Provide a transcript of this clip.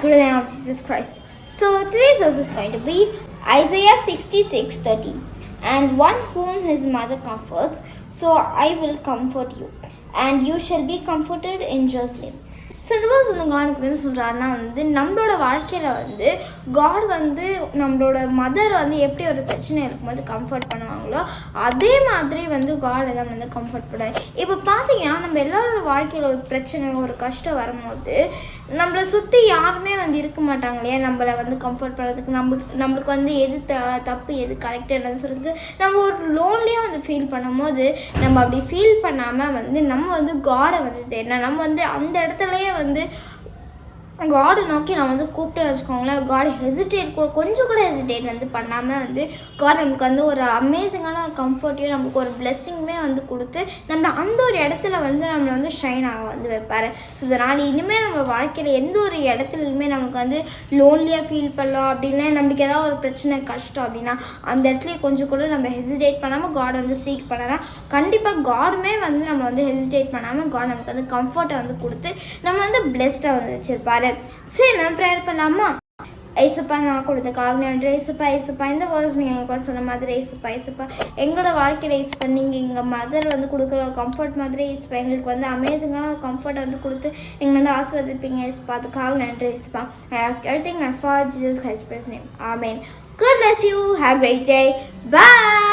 through the of Jesus Christ. So today's verse is going to be Isaiah 66 13. And one whom his mother comforts, so I will comfort you, and you shall be comforted in Jerusalem. So இந்த மாதிரி என்ன சொல்கிறாருன்னா வந்து நம்மளோட வாழ்க்கையில் வந்து God வந்து நம்மளோட மதர் வந்து எப்படி ஒரு பிரச்சனை இருக்கும்போது கம்ஃபர்ட் பண்ணுவாங்களோ அதே மாதிரி வந்து காட் எல்லாம் வந்து கம்ஃபர்ட் பண்ணுவாங்க இப்போ பார்த்தீங்கன்னா நம்ம எல்லாரோட வாழ்க்கையில் ஒரு பிரச்சனை ஒரு கஷ்டம் வரும்போது நம்மளை சுற்றி யாருமே வந்து இருக்க மாட்டாங்க இல்லையா? நம்மளை வந்து கம்ஃபர்ட் பண்ணுறதுக்கு நம்மளுக்கு நம்மளுக்கு வந்து எது த தப்பு எது கரெக்டு என்னன்னு சொல்கிறதுக்கு நம்ம ஒரு லோன்லியாக வந்து ஃபீல் பண்ணும்போது நம்ம அப்படி ஃபீல் பண்ணாமல் வந்து நம்ம வந்து காடை வந்து தேடணும். நம்ம வந்து அந்த இடத்துலையே வந்து காடை நோக்கி நான் வந்து கூப்பிட்டேன்னு வச்சுக்கோங்களேன். காட் ஹெசிடேட் கூட கொஞ்சம் கூட ஹெசிடேட் வந்து பண்ணாமல் வந்து காட் நமக்கு வந்து ஒரு அமேசிங்கான ஒரு கம்ஃபர்ட்டையும் நமக்கு ஒரு பிளெஸ்ஸிங்குமே வந்து கொடுத்து நம்ம அந்த ஒரு இடத்துல வந்து நம்மளை வந்து ஷைன் ஆக வந்து வைப்பார். ஸோ இதனால் இனிமேல் நம்ம வாழ்க்கையில் எந்த ஒரு இடத்துலையுமே நமக்கு வந்து லோன்லியாக ஃபீல் பண்ணலாம். அப்படின்னா நம்மளுக்கு ஏதாவது ஒரு பிரச்சனை கஷ்டம் அப்படின்னா அந்த இடத்துல கொஞ்சம் கூட நம்ம ஹெசிடேட் பண்ணாமல் காட் வந்து சீக் பண்ணலாம் கண்டிப்பாக காடுமே வந்து நம்ம வந்து ஹெசிடேட் பண்ணாமல் காட் நமக்கு வந்து கம்ஃபர்ட்டை வந்து கொடுத்து நம்ம வந்து பிளெஸ்டாக வந்து வச்சுருப்பாரு. சரி நான் ப்ரேயர் பண்ணலாமா? ஐசப்பா நான் கொடுத்தக்காக நன்றி ஐசப்பா ஐசப்பா இந்த வேர்ஸ் நீங்கள் எங்களுக்கு சொன்ன மாதிரி ஐசப்பா ஐசப்பா. எங்களோட வாழ்க்கையில் ஐசப்பா நீங்கள் எங்கள் மதர் வந்து கொடுக்குற கம்ஃபர்ட் மாதிரி ஐசப்பா எங்களுக்கு வந்து அமேசிங்கான கம்ஃபர்ட் வந்து கொடுத்து எங்களை வந்து ஆசிர்வதிப்பீங்க ஐசப்பா. அதுக்காக நன்றி ஐசப்பா. I ask everything my for Jesus his precious name amen God bless you have great day bye